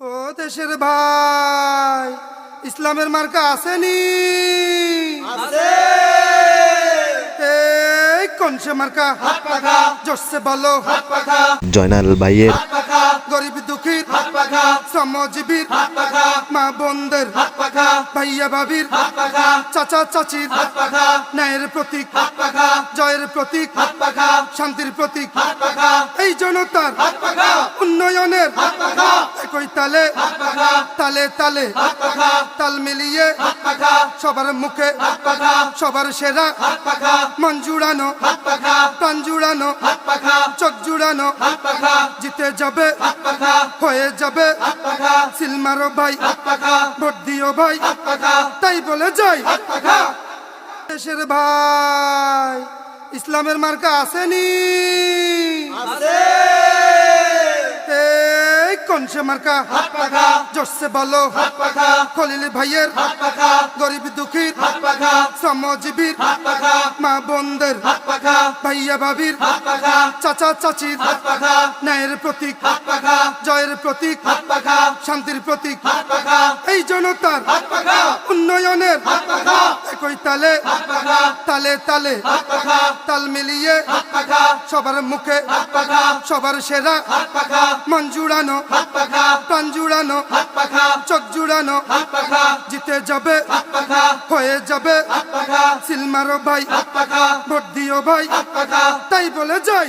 ও দেশের ভাই ইসলামের মার্কা আসেনি এই কোনসে মার্কা বলো জয়নাল ভাইয়ের গরিব দুঃখীর শ্রমজীবীর মা বোনদের ভাইয়া ভাবির চাচা চাচির ন্যায়ের প্রতীক জয়ের প্রতীক শান্তির প্রতীক এই জনতার উন্নয়নের একই তালে তালে তালে তাল মিলিয়ে সবার মুখে সবার সেরা মন জুড়ানো প্রাণ জুড়ানো চোখ জুড়ানো জিতে যাবে হয়ে যাবে সিলমারো ভাই ভোট দিও ভাই তাই বলে যাই দেশের ভাই ইসলামের মার্কা আসেনি কোনসে মার্কা জোরসে বলো হাত পাখা খলিল ভাইয়ের হাত পাখা গরিব দুঃখীর হাত পাখা শ্রমজীবীর মা বোনদের হাত পাখা ভাইয়া ভাবির হাত পাখা চাচা চাচির হাত পাখা ন্যায়ের প্রতীক হাত পাখা জয়ের প্রতীক হাত পাখা শান্তির প্রতীক হাত পাখা এই জনতার হাত পাখা উন্নয়নের একই তালে তালে তালে তাল মিলিয়ে সবার মুখে সবার সেরা মন জুড়ানো প্রাণ জুড়ানো চোখ জুড়ানো জিতে যাবে হয়ে যাবে সিলমারো ভাই ভোট দিও ভাই তাই বলে যাই